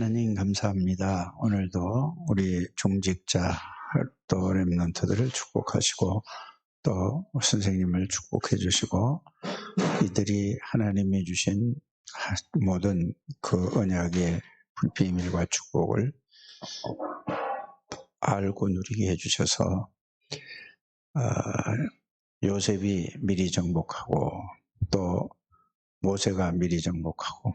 하나님 감사합니다. 오늘도 우리 종직자 또 랩런트들을 축복하시고 또 선생님을 축복해 주시고 이들이 하나님이 주신 모든 그 언약의 비밀과 축복을 알고 누리게 해주셔서 어, 요셉이 미리 정복하고 또 모세가 미리 정복하고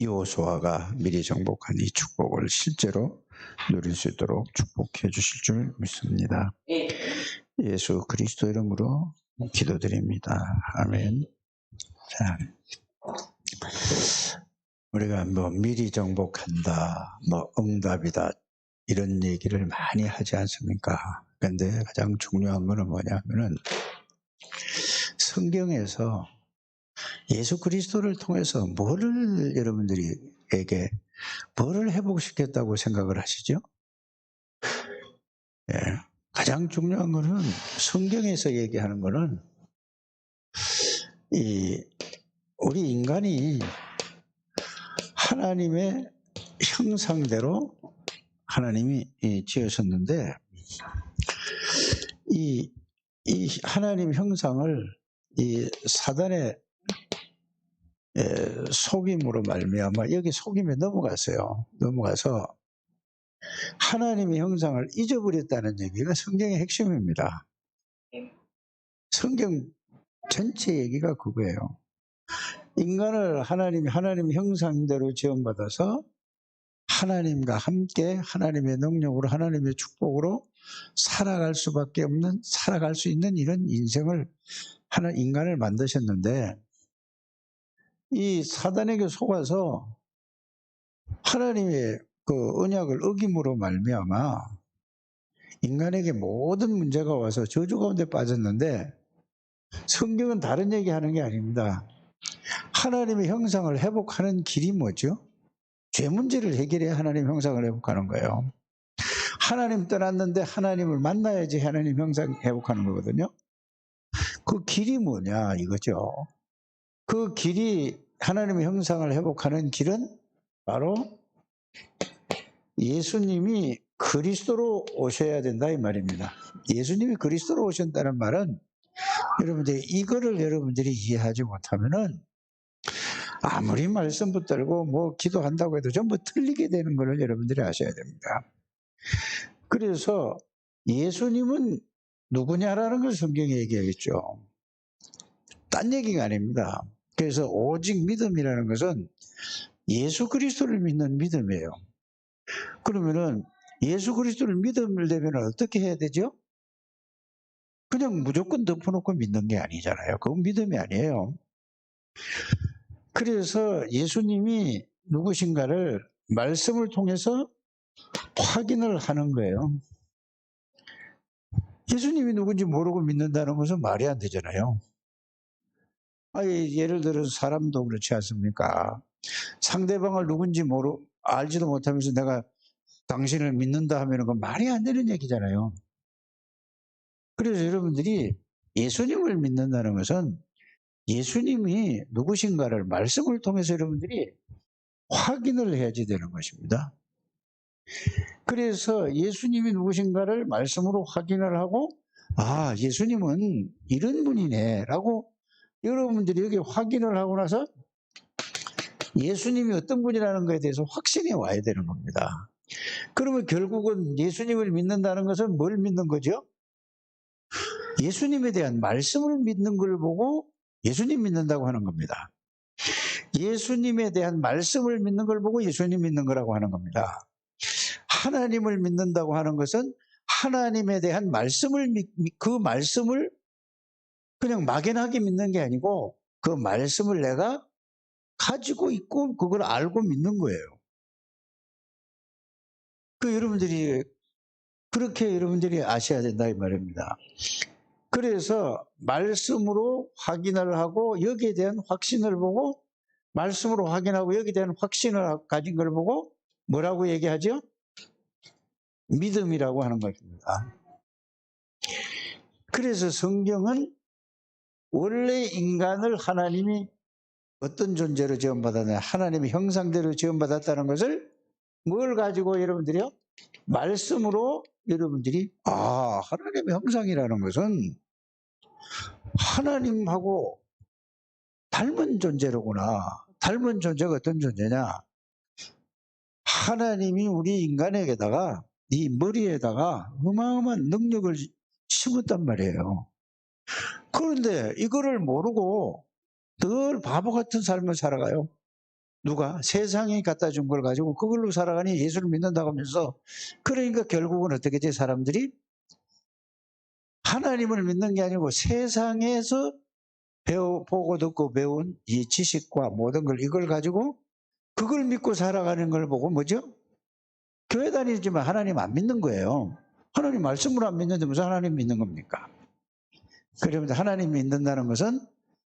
이호수아가 미리 정복한 이 축복을 실제로 누릴 수 있도록 축복해 주실 줄 믿습니다. 예수 그리스도 이름으로 기도드립니다. 아멘. 자, 우리가 뭐 미리 정복한다, 뭐 응답이다 이런 얘기를 많이 하지 않습니까? 근데 가장 중요한 거는 뭐냐면은 성경에서 예수 그리스도를 통해서 뭐를 여러분들에게 뭐를 회복시켰다고 생각을 하시죠? 예, 가장 중요한 거는 성경에서 얘기하는 거는 이 우리 인간이 하나님의 형상대로 하나님이 지으셨는데 이, 이 하나님 형상을 이 사단의 속임으로 말미암아 여기 속임에 넘어갔어요. 넘어가서 하나님의 형상을 잊어버렸다는 얘기가 성경의 핵심입니다. 성경 전체 얘기가 그거예요. 인간을 하나님이 하나님 형상대로 지원받아서 하나님과 함께 하나님의 능력으로 하나님의 축복으로 살아갈 수밖에 없는 살아갈 수 있는 이런 인생을 하나 인간을 만드셨는데 이 사단에게 속아서 하나님의 그 언약을 어김으로 말미암아 인간에게 모든 문제가 와서 저주 가운데 빠졌는데 성경은 다른 얘기하는 게 아닙니다. 하나님의 형상을 회복하는 길이 뭐죠? 죄 문제를 해결해야 하나님 형상을 회복하는 거예요. 하나님 떠났는데 하나님을 만나야지 하나님 형상 회복하는 거거든요. 그 길이 뭐냐 이거죠. 그 길이 하나님의 형상을 회복하는 길은 바로 예수님이 그리스도로 오셔야 된다 이 말입니다. 예수님이 그리스도로 오신다는 말은 여러분들 이거를 여러분들이 이해하지 못하면은 아무리 말씀 붙들고 뭐 기도한다고 해도 전부 틀리게 되는 것을 여러분들이 아셔야 됩니다. 그래서 예수님은 누구냐라는 걸 성경에 얘기하겠죠. 딴 얘기가 아닙니다. 그래서 오직 믿음이라는 것은 예수 그리스도를 믿는 믿음이에요. 그러면은 예수 그리스도를 되면 어떻게 해야 되죠? 그냥 무조건 덮어놓고 믿는 게 아니잖아요. 그건 믿음이 아니에요. 그래서 예수님이 누구신가를 말씀을 통해서 확인을 하는 거예요. 예수님이 누군지 모르고 믿는다는 것은 말이 안 되잖아요. 아니, 예를 들어서 사람도 그렇지 않습니까? 상대방을 누군지 모르, 알지도 못하면서 내가 당신을 믿는다 하면 그건 말이 안 되는 얘기잖아요. 그래서 여러분들이 예수님을 믿는다는 것은 예수님이 누구신가를 말씀을 통해서 여러분들이 확인을 해야지 되는 것입니다. 그래서 예수님이 누구신가를 말씀으로 확인을 하고, 아, 예수님은 이런 분이네, 라고 여러분들이 여기 확인을 하고 나서 예수님이 어떤 분이라는 것에 대해서 확신이 와야 되는 겁니다. 그러면 결국은 예수님을 믿는다는 것은 뭘 믿는 거죠? 예수님에 대한 말씀을 믿는 걸 보고 예수님 믿는다고 하는 겁니다. 예수님에 대한 말씀을 믿는 걸 보고 예수님 믿는 거라고 하는 겁니다. 하나님을 믿는다고 하는 것은 하나님에 대한 말씀을 그 말씀을 그냥 막연하게 믿는 게 아니고 그 말씀을 내가 가지고 있고 그걸 알고 믿는 거예요. 그 여러분들이 그렇게 여러분들이 아셔야 된다 이 말입니다. 그래서 말씀으로 확인을 하고 여기에 대한 확신을 보고 말씀으로 확인하고 여기에 대한 확신을 가진 걸 보고 뭐라고 얘기하죠? 믿음이라고 하는 것입니다. 그래서 성경은 원래 인간을 하나님이 어떤 존재로 지원받았냐 하나님의 형상대로 지원받았다는 것을 뭘 가지고 여러분들이요? 말씀으로 여러분들이 아 하나님의 형상이라는 것은 하나님하고 닮은 존재로구나. 닮은 존재가 어떤 존재냐? 하나님이 우리 인간에게다가 이 머리에다가 어마어마한 능력을 심었단 말이에요. 그런데 이거를 모르고 늘 바보 같은 삶을 살아가요. 누가? 세상이 갖다 준 걸 가지고 그걸로 살아가니 예수를 믿는다고 하면서 그러니까 결국은 어떻게 돼 사람들이 하나님을 믿는 게 아니고 세상에서 배워 보고 듣고 배운 이 지식과 모든 걸 이걸 가지고 그걸 믿고 살아가는 걸 보고 뭐죠? 교회 다니지만 하나님 안 믿는 거예요. 하나님 말씀으로 안 믿는데 무슨 하나님 믿는 겁니까? 그러면 하나님 믿는다는 것은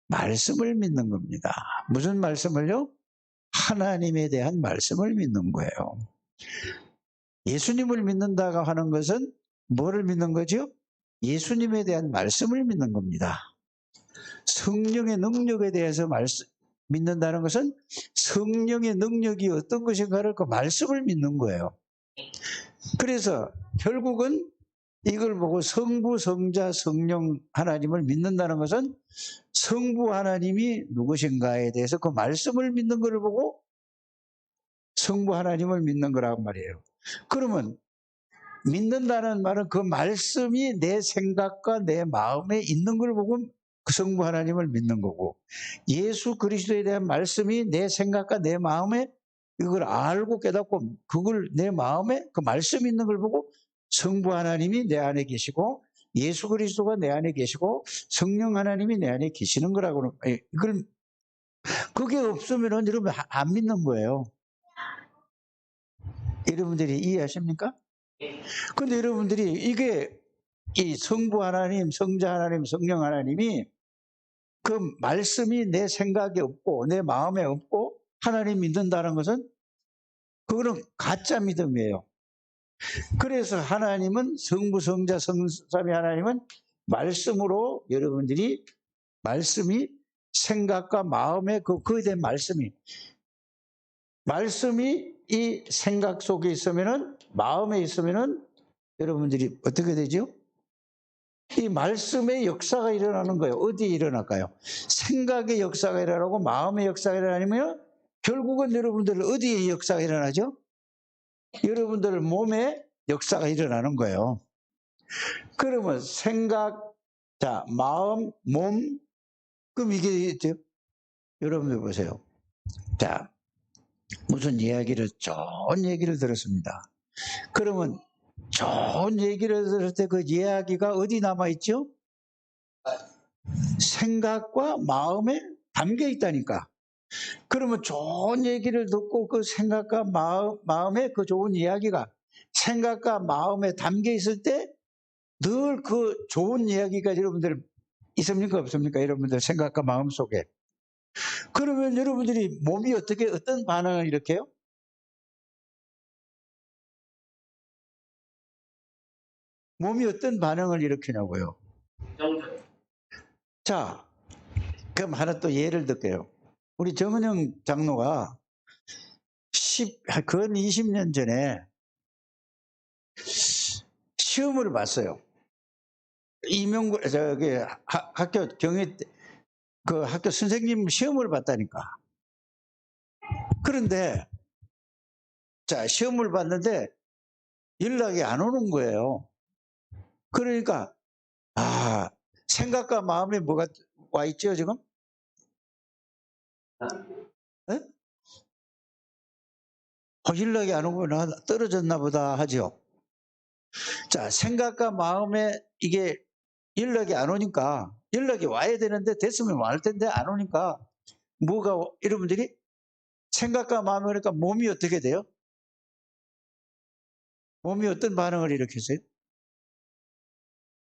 말씀을 믿는 겁니다. 무슨 말씀을요? 하나님에 대한 말씀을 믿는 거예요. 예수님을 믿는다고 하는 것은 뭐를 믿는 거죠? 예수님에 대한 말씀을 믿는 겁니다. 성령의 능력에 대해서 말씀, 믿는다는 것은 성령의 능력이 어떤 것인가를 그 말씀을 믿는 거예요. 그래서 결국은 이걸 보고 성부, 성자, 성령 하나님을 믿는다는 것은 성부 하나님이 누구신가에 대해서 그 말씀을 믿는 것을 보고 성부 하나님을 믿는 거란 말이에요. 그러면 믿는다는 말은 그 말씀이 내 생각과 내 마음에 있는 걸 보고 그 성부 하나님을 믿는 거고 예수 그리스도에 대한 말씀이 내 생각과 내 마음에 이걸 알고 깨닫고 그걸 내 마음에 그 말씀 있는 걸 보고 성부 하나님이 내 안에 계시고 예수 그리스도가 내 안에 계시고 성령 하나님이 내 안에 계시는 거라고 이걸 그게 없으면은 여러분 안 믿는 거예요. 여러분들이 이해하십니까? 근데 여러분들이 이게 이 성부 하나님, 성자 하나님, 성령 하나님이 그 말씀이 내 생각에 없고 내 마음에 없고 하나님 믿는다는 것은 그거는 가짜 믿음이에요. 그래서 하나님은 성부, 성자, 성삼위 하나님은 말씀으로 여러분들이 말씀이 생각과 마음에 그, 그에 대한 말씀이 말씀이 이 생각 속에 있으면은 마음에 있으면은 여러분들이 어떻게 되죠? 이 말씀의 역사가 일어나는 거예요. 어디에 일어날까요? 생각의 역사가 일어나고 마음의 역사가 일어나면 결국은 여러분들 어디에 역사가 일어나죠? 여러분들 몸에 역사가 일어나는 거예요. 그러면 생각, 자, 마음, 몸, 그럼 이게? 여러분들 보세요. 자, 무슨 이야기를, 좋은 얘기를 들었습니다. 그러면 좋은 얘기를 들을 때 그 이야기가 어디 남아있죠? 생각과 마음에 담겨 있다니까. 그러면 좋은 얘기를 듣고 그 생각과 마음, 마음에 그 좋은 이야기가 생각과 마음에 담겨 있을 때 늘 그 좋은 이야기가 여러분들 있습니까? 없습니까? 여러분들 생각과 마음 속에. 그러면 여러분들이 몸이 어떻게, 어떤 반응을 일으켜요? 몸이 어떤 반응을 일으키냐고요? 자, 그럼 하나 또 예를 들게요. 우리 정은영 장로가 10, 근 20년 전에 시험을 봤어요. 이명구, 저기, 하- 학교 경희, 그 학교 선생님 시험을 봤다니까. 그런데, 자, 시험을 봤는데 연락이 안 오는 거예요. 그러니까, 아, 생각과 마음에 뭐가 와 있죠, 지금? 연락이 안 오고 나 떨어졌나 보다 하죠. 자, 생각과 마음에 이게 연락이 안 오니까 연락이 와야 되는데 됐으면 와 텐데 안 오니까 뭐가 여러분들이 생각과 마음이 오니까 몸이 어떻게 돼요? 몸이 어떤 반응을 일으켰어요?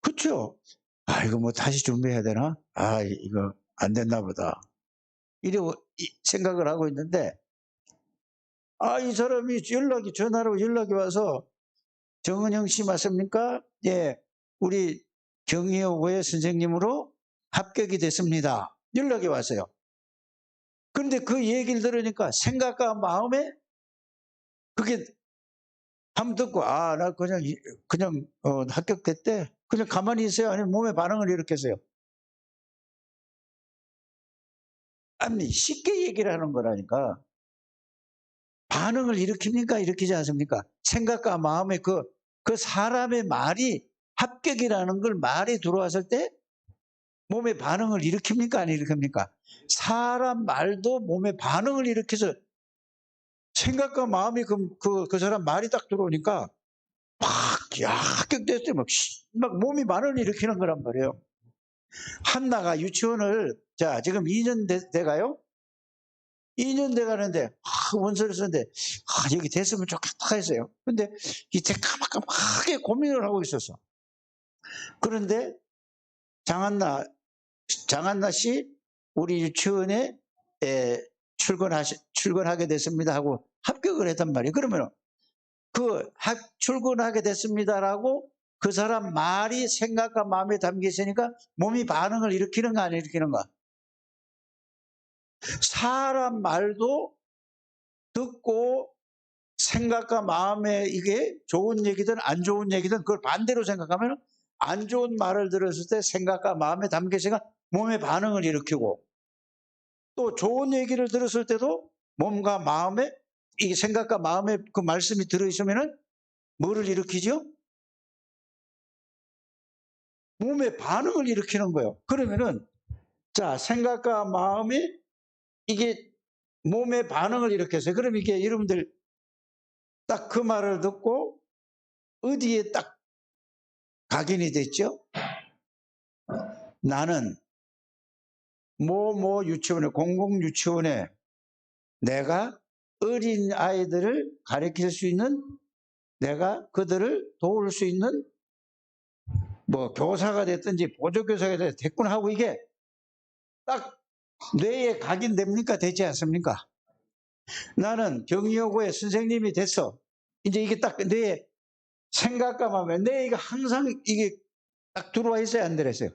그렇죠. 아 이거 뭐 다시 준비해야 되나? 아 이거 안 됐나 보다. 이래 생각을 하고 있는데 아 이 사람이 연락이 전화로 연락이 와서 정은영 씨 맞습니까? 예, 우리 경희여고의 선생님으로 합격이 됐습니다. 연락이 왔어요. 그런데 그 얘기를 들으니까 생각과 마음에 그게 한번 듣고 아 나 그냥 이- 그냥 어, 합격됐대. 그냥 가만히 있어요. 아니면 몸에 반응을 일으켰어요. 아니 쉽게 얘기를 하는 거라니까. 반응을 일으킵니까? 일으키지 않습니까? 생각과 마음의 그, 그 사람의 말이 합격이라는 걸 말이 들어왔을 때 몸에 반응을 일으킵니까? 안 일으킵니까? 사람 말도 몸에 반응을 일으켜서 생각과 마음이 그, 그, 그 사람 말이 딱 들어오니까 막, 야, 합격됐을 때 막, 씨, 막 몸이 반응을 일으키는 거란 말이에요. 한나가 유치원을, 자, 지금 2년 돼, 돼가요? 2년 돼 가는데, 아, 원서를 썼는데, 아, 여기 됐으면 좋겠다 했어요. 근데 이제 까맣까맣게 고민을 하고 있었어. 그런데 장한나, 장한나 씨, 우리 유치원에 에, 출근하시, 출근하게 됐습니다 하고 합격을 했단 말이에요. 그러면 그 합, 출근하게 됐습니다라고 그 사람 말이 생각과 마음에 담겨 있으니까 몸이 반응을 일으키는가 안 일으키는가? 사람 말도 듣고 생각과 마음에 이게 좋은 얘기든 안 좋은 얘기든 그걸 반대로 생각하면 안 좋은 말을 들었을 때 생각과 마음에 담겨 있으니까 몸의 반응을 일으키고 또 좋은 얘기를 들었을 때도 몸과 마음에 이 생각과 마음에 그 말씀이 들어있으면은 뭐를 일으키죠? 몸의 반응을 일으키는 거예요. 그러면은 자 생각과 마음이 이게 몸의 반응을 일으켰어요. 그럼 이게 여러분들 딱 그 말을 듣고 어디에 딱 각인이 됐죠? 나는 뭐뭐 유치원에 공공 유치원에 내가 어린 아이들을 가르칠 수 있는 내가 그들을 도울 수 있는 뭐 교사가 됐든지 보조교사가 됐든 됐구나 하고 이게 딱 뇌에 각인됩니까? 되지 않습니까? 나는 경리여고의 선생님이 됐어. 이제 이게 딱 뇌에 생각과 마음에 뇌가 항상 이게 딱 들어와 있어야 안 되랬어요.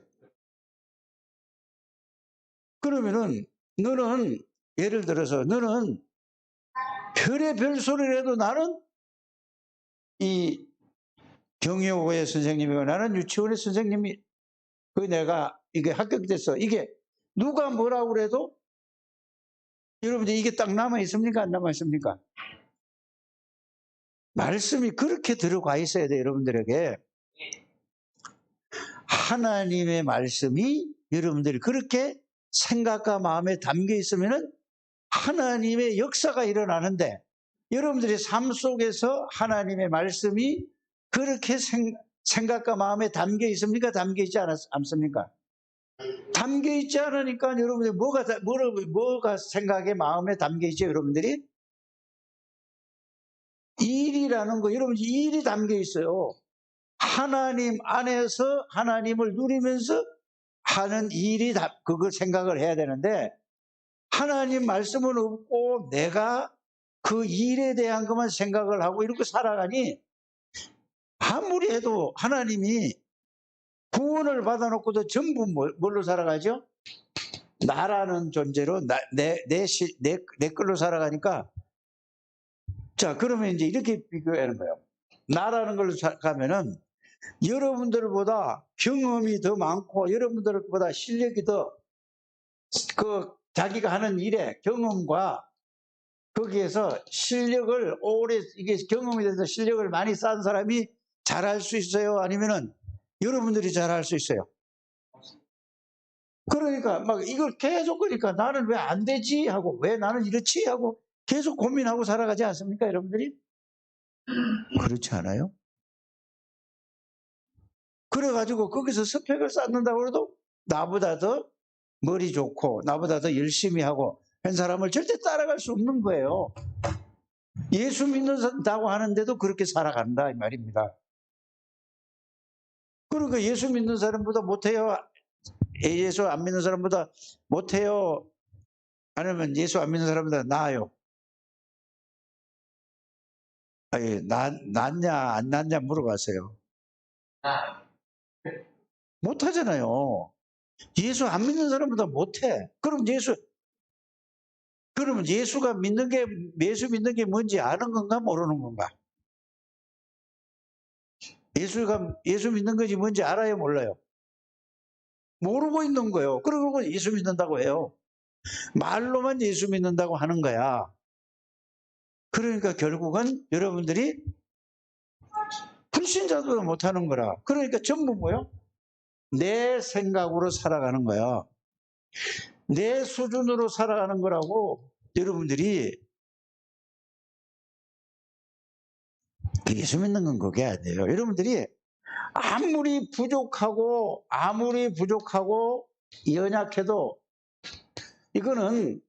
그러면은 너는 예를 들어서 너는 별의 별 소리를 해도 나는 이 경영고의 선생님이고 나는 유치원의 선생님이 그 내가 이게 합격됐어. 이게 누가 뭐라고 그래도 여러분들 이게 딱 남아 있습니까? 안 남아 있습니까? 말씀이 그렇게 들어가 있어야 돼 여러분들에게 하나님의 말씀이 여러분들이 그렇게 생각과 마음에 담겨 있으면은 하나님의 역사가 일어나는데 여러분들이 삶 속에서 하나님의 말씀이 그렇게 생, 생각과 마음에 담겨 있습니까? 담겨 있지 않았, 않습니까? 담겨 있지 않으니까 다- 뭐가, 뭐가 생각에 마음에 담겨 있죠, 여러분들이? 일이라는 거, 여러분 일이 담겨 있어요. 하나님 안에서 하나님을 누리면서 하는 일이 다, 그걸 생각을 해야 되는데, 하나님 말씀은 없고 내가 그 일에 대한 것만 생각을 하고 이렇게 살아가니 아무리 해도 하나님이 구원을 받아놓고도 전부 뭘- 뭘로 살아가죠? 나라는 존재로 나, 내, 내, 시- 내, 내 걸로 살아가니까 자 그러면 이제 이렇게 비교하는 거예요. 나라는 걸로 가면은 여러분들보다 경험이 더 많고 여러분들보다 실력이 더 그 자기가 하는 일에 경험과 거기에서 실력을 오래 이게 경험이 돼서 실력을 많이 쌓은 사람이 잘할 수 있어요? 아니면은 여러분들이 잘 할 수 있어요? 그러니까 막 이걸 계속 그러니까 나는 왜 안 되지 하고 왜 나는 이렇지 하고 계속 고민하고 살아가지 않습니까 여러분들이? 그렇지 않아요? 그래가지고 거기서 스펙을 쌓는다고 해도 나보다 더 머리 좋고 나보다 더 열심히 하고 한 사람을 절대 따라갈 수 없는 거예요. 예수 믿는다고 하는데도 그렇게 살아간다 이 말입니다. 그러니까 예수 믿는 사람보다 못해요. 예수 안 믿는 사람보다 못해요. 아니면 예수 안 믿는 사람보다 나아요. 아니, 나, 낫냐, 안 낫냐 물어봤어요. 못하잖아요. 예수 안 믿는 사람보다 못해. 그럼 예수, 그러면 예수가 믿는 게, 예수 믿는 게 뭔지 아는 건가, 모르는 건가? 예수가 예수 믿는 것이 뭔지 알아요, 몰라요? 모르고 있는 거예요. 그러고 예수 믿는다고 해요. 말로만 예수 믿는다고 하는 거야. 그러니까 결국은 여러분들이 불신자도 못하는 거라. 그러니까 전부 뭐요? 내 생각으로 살아가는 거야. 내 수준으로 살아가는 거라고 여러분들이 예수 믿는 건 그게 아니에요. 여러분들이 아무리 부족하고 아무리 부족하고 연약해도 이거는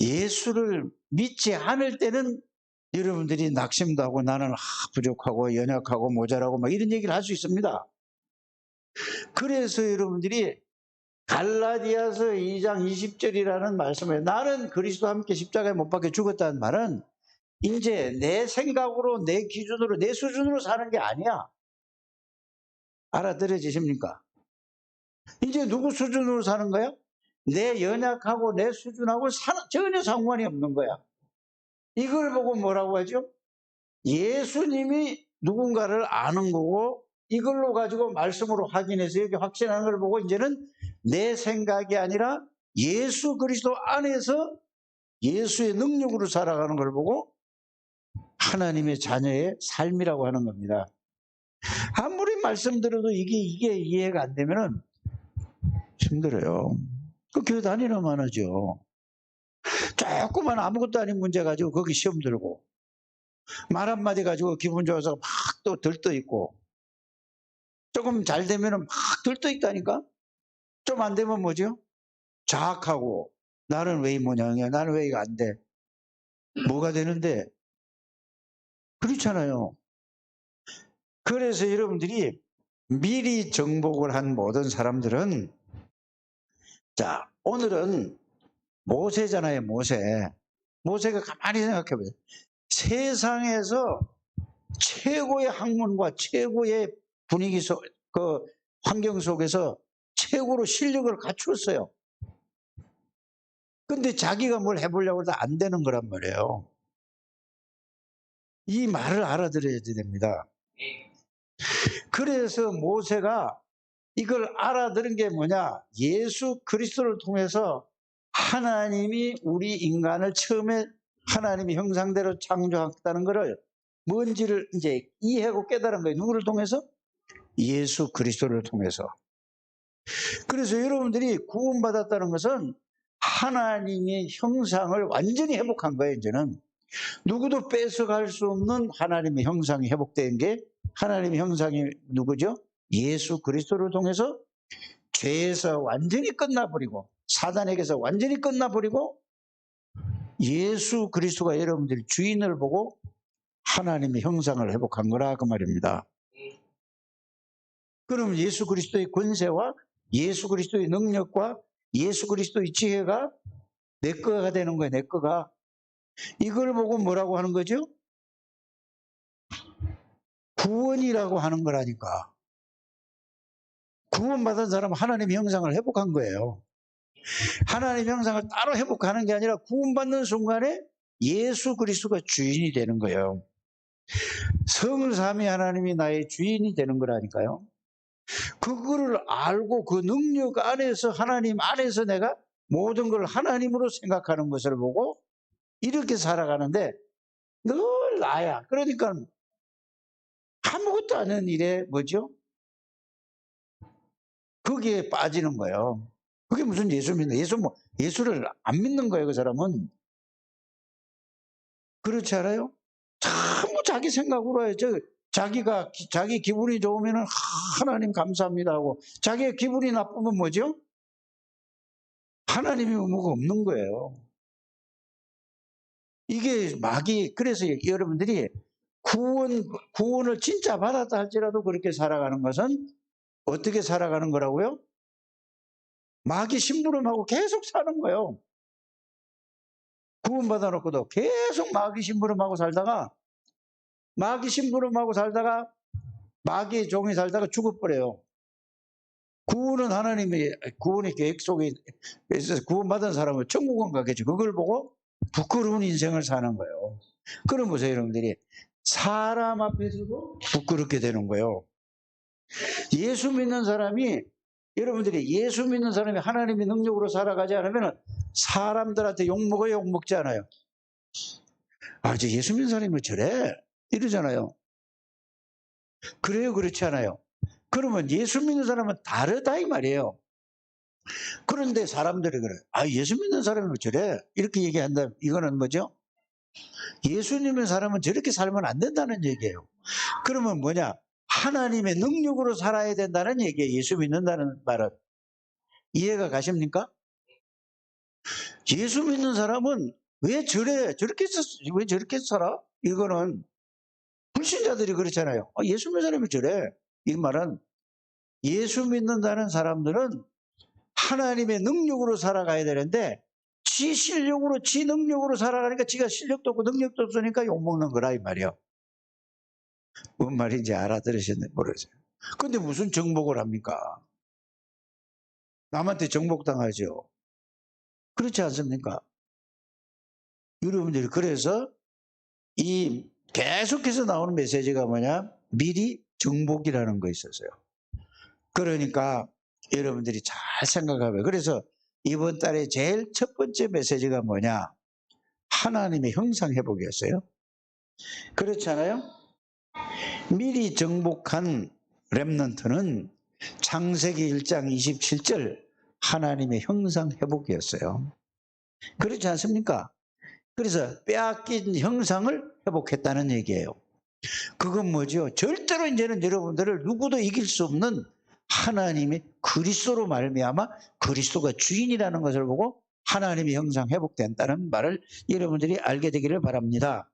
예수를 믿지 않을 때는 여러분들이 낙심도 하고 나는 아, 부족하고 연약하고 모자라고 막 이런 얘기를 할 수 있습니다. 그래서 여러분들이 갈라디아서 2장 20절이라는 말씀에 나는 그리스도와 함께 십자가에 못 박혀 죽었다는 말은 이제 내 생각으로 내 기준으로 내 수준으로 사는 게 아니야. 알아들어지십니까? 이제 누구 수준으로 사는 거야? 내 연약하고 내 수준하고 사- 전혀 상관이 없는 거야. 이걸 보고 뭐라고 하죠? 예수님이 누군가를 아는 거고 이걸로 가지고 말씀으로 확인해서 여기 확신하는 걸 보고 이제는 내 생각이 아니라 예수 그리스도 안에서 예수의 능력으로 살아가는 걸 보고 하나님의 자녀의 삶이라고 하는 겁니다. 아무리 말씀드려도 이게 이게 이해가 안 되면은 힘들어요. 그 교회 다니려만 하죠. 조그만 아무것도 아닌 문제 가지고 거기 시험 들고 말 한마디 가지고 기분 좋아서 막 또 들떠 있고 조금 잘 되면은 막 들떠 있다니까 좀 안 되면 뭐죠? 자학하고 나는 왜이 모양이야 나는 왜 이거 안 돼? 뭐가 되는데 그렇잖아요. 그래서 여러분들이 미리 정복을 한 모든 사람들은 자 오늘은 모세잖아요 모세 모세가 가만히 생각해 보세요 세상에서 최고의 학문과 최고의 분위기 속, 그 환경 속에서 최고로 실력을 갖추었어요. 근데 자기가 뭘 해보려고 해도 안 되는 거란 말이에요. 이 말을 알아들어야 됩니다. 그래서 모세가 이걸 알아들은 게 뭐냐? 예수 그리스도를 통해서 하나님이 우리 인간을 처음에 하나님이 형상대로 창조했다는 것을 뭔지를 이제 이해하고 깨달은 거예요. 누구를 통해서? 예수 그리스도를 통해서. 그래서 여러분들이 구원받았다는 것은 하나님의 형상을 완전히 회복한 거예요, 이제는. 누구도 뺏어갈 수 없는 하나님의 형상이 회복된 게 하나님의 형상이 누구죠? 예수 그리스도를 통해서 죄에서 완전히 끝나버리고 사단에게서 완전히 끝나버리고 예수 그리스도가 여러분들이 주인을 보고 하나님의 형상을 회복한 거라 그 말입니다. 그럼 예수 그리스도의 권세와 예수 그리스도의 능력과 예수 그리스도의 지혜가 내 거가 되는 거예요. 내 거가. 이걸 보고 뭐라고 하는 거죠? 구원이라고 하는 거라니까. 구원받은 사람은 하나님 형상을 회복한 거예요. 하나님 형상을 따로 회복하는 게 아니라 구원받는 순간에 예수 그리스도가 주인이 되는 거예요. 성삼위 하나님이 나의 주인이 되는 거라니까요. 그거를 알고 그 능력 안에서 하나님 안에서 내가 모든 걸 하나님으로 생각하는 것을 보고 이렇게 살아가는데 늘 나야. 그러니까 아무것도 아닌 일에 뭐죠? 거기에 빠지는 거예요. 그게 무슨 예수 믿는, 예수 뭐, 예수를 안 믿는 거예요, 그 사람은. 그렇지 않아요? 전부 자기 생각으로 해요. 저, 자기가, 기- 자기 기분이 좋으면은, 하, 하나님 감사합니다 하고, 자기의 기분이 나쁘면 뭐죠? 하나님이 의무가 없는 거예요. 이게 막이, 그래서 여러분들이 구원, 구원을 진짜 받았다 할지라도 그렇게 살아가는 것은 어떻게 살아가는 거라고요? 마귀 심부름하고 계속 사는 거예요. 구원 받아 놓고도 계속 마귀 심부름하고 살다가 마귀 심부름하고 살다가 마귀의 종이 살다가 죽어버려요. 구원은 하나님의 구원의 계획 속에 있어서 구원받은 사람은 천국은 가겠죠. 그걸 보고 부끄러운 인생을 사는 거예요. 그럼 보세요, 여러분들이. 사람 앞에서도 부끄럽게 되는 거예요. 예수 믿는 사람이 여러분들이 예수 믿는 사람이 하나님의 능력으로 살아가지 않으면 사람들한테 욕먹어 욕먹지 않아요. 아, 저 예수 믿는 사람이 뭐 저래? 이러잖아요. 그래요, 그렇지 않아요. 그러면 예수 믿는 사람은 다르다 이 말이에요. 그런데 사람들이 그래. 아, 예수 믿는 사람이 뭐 저래? 이렇게 얘기한다. 이거는 뭐죠? 예수 믿는 사람은 저렇게 살면 안 된다는 얘기예요. 그러면 뭐냐? 하나님의 능력으로 살아야 된다는 얘기예요. 예수 믿는다는 말은. 이해가 가십니까? 예수 믿는 사람은 왜 저래? 저렇게, 사- 왜 저렇게 살아? 이거는 불신자들이 그렇잖아요. 아, 예수 믿는 사람이 저래. 이 말은 예수 믿는다는 사람들은 하나님의 능력으로 살아가야 되는데 지 실력으로 지 능력으로 살아가니까 지가 실력도 없고 능력도 없으니까 욕먹는 거라 이 말이요. 뭔 말인지 알아들으셨는지 모르겠어요. 근데 무슨 정복을 합니까? 남한테 정복당하죠. 그렇지 않습니까? 여러분들이 그래서 이 계속해서 나오는 메시지가 뭐냐? 미리 정복이라는 거 있었어요. 그러니까 여러분들이 잘 생각하면 그래서 이번 달에 제일 첫 번째 메시지가 뭐냐? 하나님의 형상 회복이었어요. 그렇잖아요? 미리 정복한 렘넌트는 창세기 1장 27절 하나님의 형상 회복이었어요. 그렇지 않습니까? 그래서 빼앗긴 형상을 회복했다는 얘기예요. 그건 뭐죠? 절대로 이제는 여러분들을 누구도 이길 수 없는 하나님의 그리스도로 말미암아 그리스도가 주인이라는 것을 보고 하나님의 형상 회복된다는 말을 여러분들이 알게 되기를 바랍니다.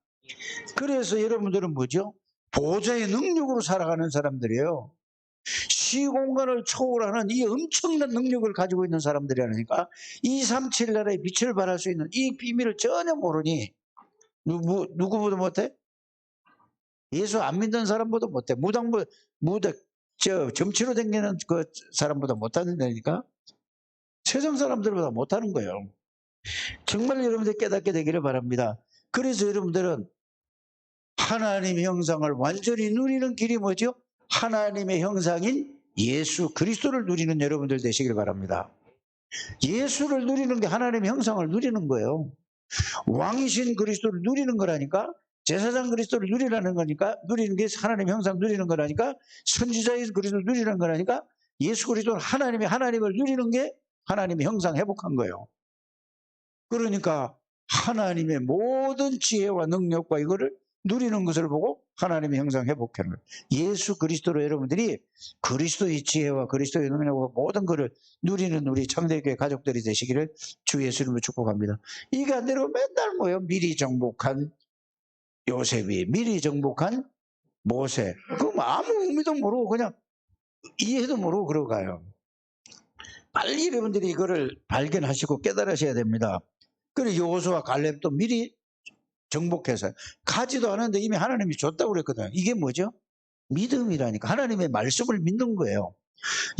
그래서 여러분들은 뭐죠? 보좌의 능력으로 살아가는 사람들이에요. 시공간을 초월하는 이 엄청난 능력을 가지고 있는 사람들이라니까 237 나라의 빛을 발할 수 있는 이 비밀을 전혀 모르니 누구, 누구보다 못해? 예수 안 믿는 사람보다 못해. 무당보, 무당, 저, 점치로 댕기는 그 사람보다 못하는다니까? 세상 사람들보다 못하는 거예요. 정말 여러분들 깨닫게 되기를 바랍니다. 그래서 여러분들은 하나님의 형상을 완전히 누리는 길이 뭐죠? 하나님의 형상인 예수 그리스도를 누리는 여러분들 되시길 바랍니다. 예수를 누리는 게 하나님의 형상을 누리는 거예요. 왕이신 그리스도를 누리는 거라니까 제사장 그리스도를 누리라는 거니까 누리는 게 하나님의 형상 누리는 거라니까 선지자의 그리스도를 누리는 거라니까 예수 그리스도는 하나님의 하나님을 누리는 게 하나님의 형상 회복한 거예요. 그러니까 하나님의 모든 지혜와 능력과 이거를 누리는 것을 보고 하나님의 형상 회복하는. 예수 그리스도로 여러분들이 그리스도의 지혜와 그리스도의 능력과 모든 것을 누리는 우리 창대교회 가족들이 되시기를 주 예수님을 축복합니다. 이게 안 되면 맨날 뭐요? 미리 정복한 요셉이 미리 정복한 모세. 그럼 아무 의미도 모르고 그냥 이해도 모르고 그러고 가요. 빨리 여러분들이 이거를 발견하시고 깨달으셔야 됩니다. 그리고 요호수와 갈렙도 미리 정복해서 가지도 않았는데 이미 하나님이 줬다고 그랬거든요. 이게 뭐죠? 믿음이라니까 하나님의 말씀을 믿는 거예요.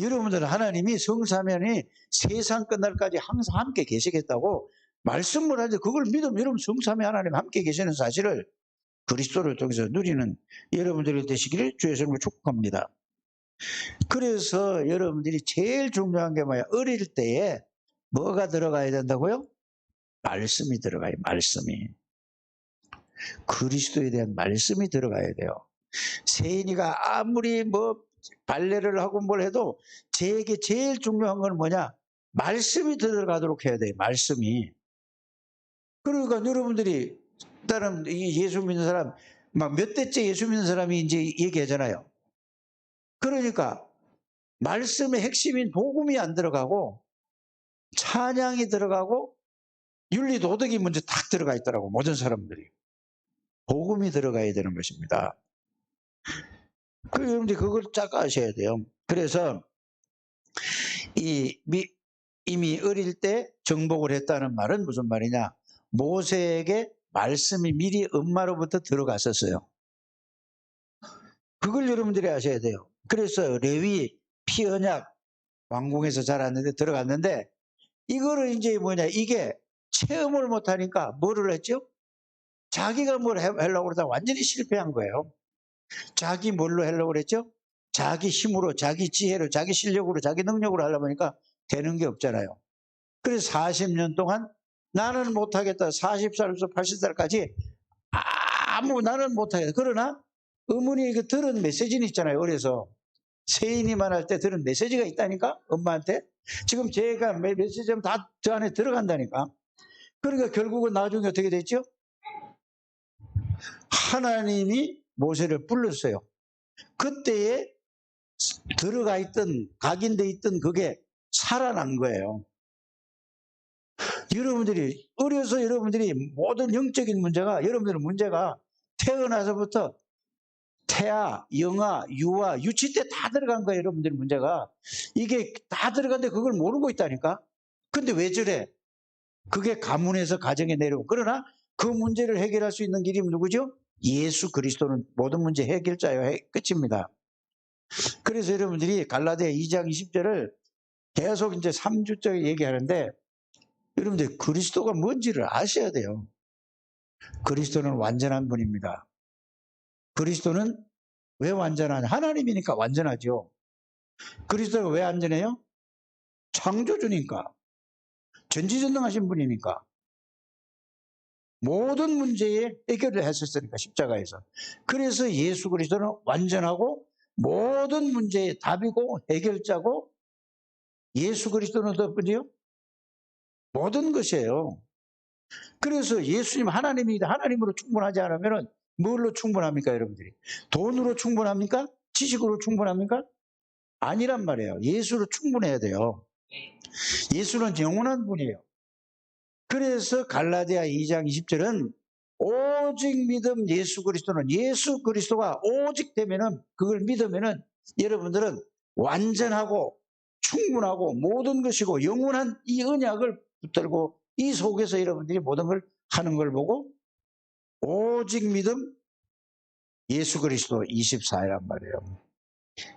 여러분들은 하나님이 성사면이 세상 끝날까지 항상 함께 계시겠다고 말씀을 하는데 그걸 믿으면 여러분 성삼위 하나님 함께 계시는 사실을 그리스도를 통해서 누리는 여러분들이 되시기를 주의 이름으로 축복합니다. 그래서 여러분들이 제일 중요한 게 뭐야? 어릴 때에 뭐가 들어가야 된다고요? 말씀이 들어가요. 말씀이. 그리스도에 대한 말씀이 들어가야 돼요. 세인이가 아무리 뭐 발레를 하고 뭘 해도 제게 제일 중요한 건 뭐냐? 말씀이 들어가도록 해야 돼요. 말씀이. 그러니까 여러분들이 다른 이 예수 믿는 사람 막 몇 대째 예수 믿는 사람이 이제 얘기하잖아요. 그러니까 말씀의 핵심인 복음이 안 들어가고 찬양이 들어가고 윤리 도덕이 먼저 딱 들어가 있더라고 모든 사람들이 복음이 들어가야 되는 것입니다. 그 여러분들 그걸 짝 아셔야 돼요. 그래서 이 미, 이미 어릴 때 정복을 했다는 말은 무슨 말이냐? 모세에게 말씀이 미리 엄마로부터 들어갔었어요. 그걸 여러분들이 아셔야 돼요. 그래서 레위, 피언약, 왕궁에서 자랐는데 들어갔는데 이거를 이제 뭐냐? 이게 체험을 못하니까 뭐를 했죠? 자기가 뭘 해- 하려고 그러다 완전히 실패한 거예요. 자기 뭘로 하려고 그랬죠? 자기 힘으로, 자기 지혜로, 자기 실력으로, 자기 능력으로 하려고 하니까 되는 게 없잖아요. 그래서 40년 동안 나는 못하겠다. 40살부터 80살까지 아무 나는 못하겠다. 그러나 어머니 그 들은 메시지는 있잖아요. 어려서 세인이만 할 때 들은 메시지가 있다니까 엄마한테 지금 제가 메- 메시지는 다저 안에 들어간다니까. 그러니까 결국은 나중에 어떻게 됐죠? 하나님이 모세를 불렀어요. 그때에 들어가 있던 각인돼 있던 그게 살아난 거예요. 여러분들이 어려서 여러분들이 모든 영적인 문제가 여러분들의 문제가 태어나서부터 태아, 영아, 유아, 유치 때 다 들어간 거예요. 여러분들의 문제가 이게 다 들어간데 그걸 모르고 있다니까. 근데 왜 저래? 그게 가문에서 가정에 내려오고 그러나 그 문제를 해결할 수 있는 길이 누구죠? 예수 그리스도는 모든 문제 해결자예요. 해- 끝입니다. 그래서 여러분들이 갈라디아 2장 20절을 계속 이제 3주째 얘기하는데 여러분들 그리스도가 뭔지를 아셔야 돼요. 그리스도는 완전한 분입니다. 그리스도는 왜 완전하냐? 하나님이니까 완전하죠. 그리스도가 왜 완전해요? 창조주니까. 전지전능하신 분이니까. 모든 문제에 해결을 했었으니까 십자가에서. 그래서 예수 그리스도는 완전하고 모든 문제의 답이고 해결자고 예수 그리스도는 어떤 분이요? 모든 것이에요. 그래서 예수님 하나님이다. 하나님으로 충분하지 않으면 뭘로 충분합니까, 여러분들이? 돈으로 충분합니까? 지식으로 충분합니까? 아니란 말이에요. 예수로 충분해야 돼요. 예수는 영원한 분이에요. 그래서 갈라디아 2장 20절은 오직 믿음 예수 그리스도는 예수 그리스도가 오직 되면은 그걸 믿으면은 여러분들은 완전하고 충분하고 모든 것이고 영원한 이 언약을 붙들고 이 속에서 여러분들이 모든 걸 하는 걸 보고 오직 믿음 예수 그리스도 24이란 말이에요.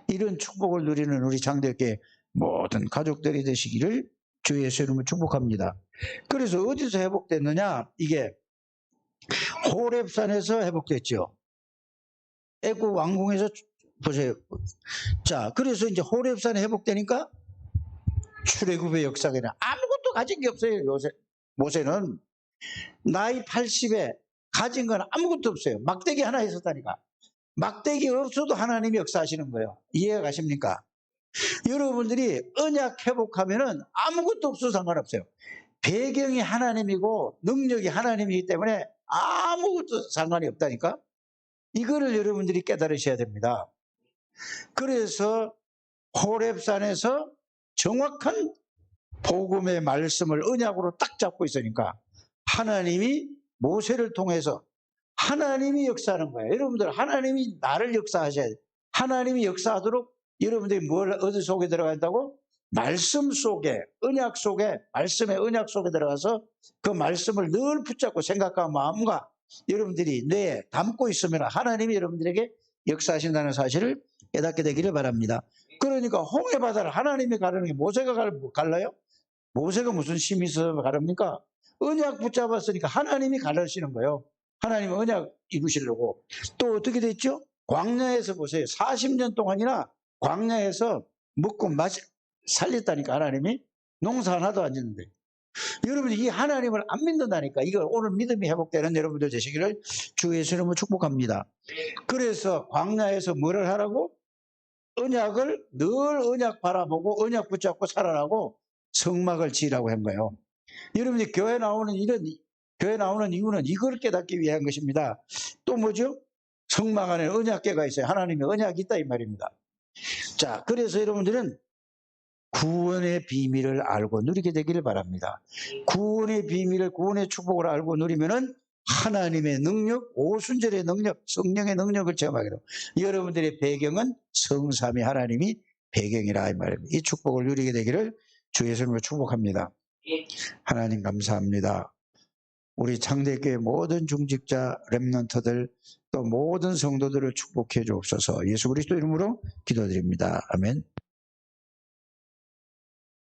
이런 축복을 누리는 우리 장대교회 모든 가족들이 되시기를 주 예수 이름으로 축복합니다. 그래서 어디서 회복됐느냐? 이게 호랩산에서 회복됐죠. 애국 왕궁에서 보세요. 자, 그래서 이제 호랩산에 회복되니까 출애굽의 역사가 나 아무것도 가진 게 없어요. 요새 모세는 나이 80에 가진 건 아무것도 없어요. 막대기 하나 있었다니까. 막대기 없어도 하나님이 역사하시는 거예요. 이해가 가십니까? 여러분들이 언약 회복하면은 아무것도 없어도 상관없어요. 배경이 하나님이고 능력이 하나님이기 때문에 아무것도 상관이 없다니까. 이거를 여러분들이 깨달으셔야 됩니다. 그래서 호랩산에서 정확한 복음의 말씀을 언약으로 딱 잡고 있으니까 하나님이 모세를 통해서 하나님이 역사하는 거예요. 여러분들 하나님이 나를 역사하셔야 돼요. 하나님이 역사하도록 여러분들이 뭘 어디 속에 들어간다고? 말씀 속에 언약 속에 말씀의 언약 속에 들어가서 그 말씀을 늘 붙잡고 생각과 마음과 여러분들이 뇌에 담고 있으면 하나님이 여러분들에게 역사하신다는 사실을 깨닫게 되기를 바랍니다. 그러니까 홍해 바다를 하나님이 가르는 게 모세가 갈- 갈라요? 모세가 무슨 힘이 있어서 가릅니까? 언약 붙잡았으니까 하나님이 가르시는 거예요. 하나님이 언약 이루시려고. 또 어떻게 됐죠? 광야에서 보세요. 40년 동안이나 광야에서 먹고 마시, 살렸다니까 하나님이 농사 하나도 안 짓는데. 여러분이 이 하나님을 안 믿는다니까 이거 오늘 믿음이 회복되는 여러분들 되시기를 주 예수 이름으로 축복합니다. 그래서 광야에서 뭐를 하라고? 언약을 늘 언약 바라보고 언약 붙잡고 살아라고 성막을 지으라고 한 거예요. 여러분이 교회 나오는 이런 교회 나오는 이유는 이걸 깨닫기 위한 것입니다. 또 뭐죠? 성막 안에 언약계가 있어요. 하나님의 언약이 있다 이 말입니다. 자, 그래서 여러분들은 구원의 비밀을 알고 누리게 되기를 바랍니다. 구원의 비밀을 구원의 축복을 알고 누리면은 하나님의 능력, 오순절의 능력, 성령의 능력을 체험하게 되고 여러분들의 배경은 성삼위 하나님이 배경이라 이 말입니다. 이 축복을 누리게 되기를 주 예수님으로 축복합니다. 하나님 감사합니다. 우리 창대교회 모든 중직자 렘넌트들 또 모든 성도들을 축복해 주옵소서. 예수 그리스도 이름으로 기도드립니다. 아멘.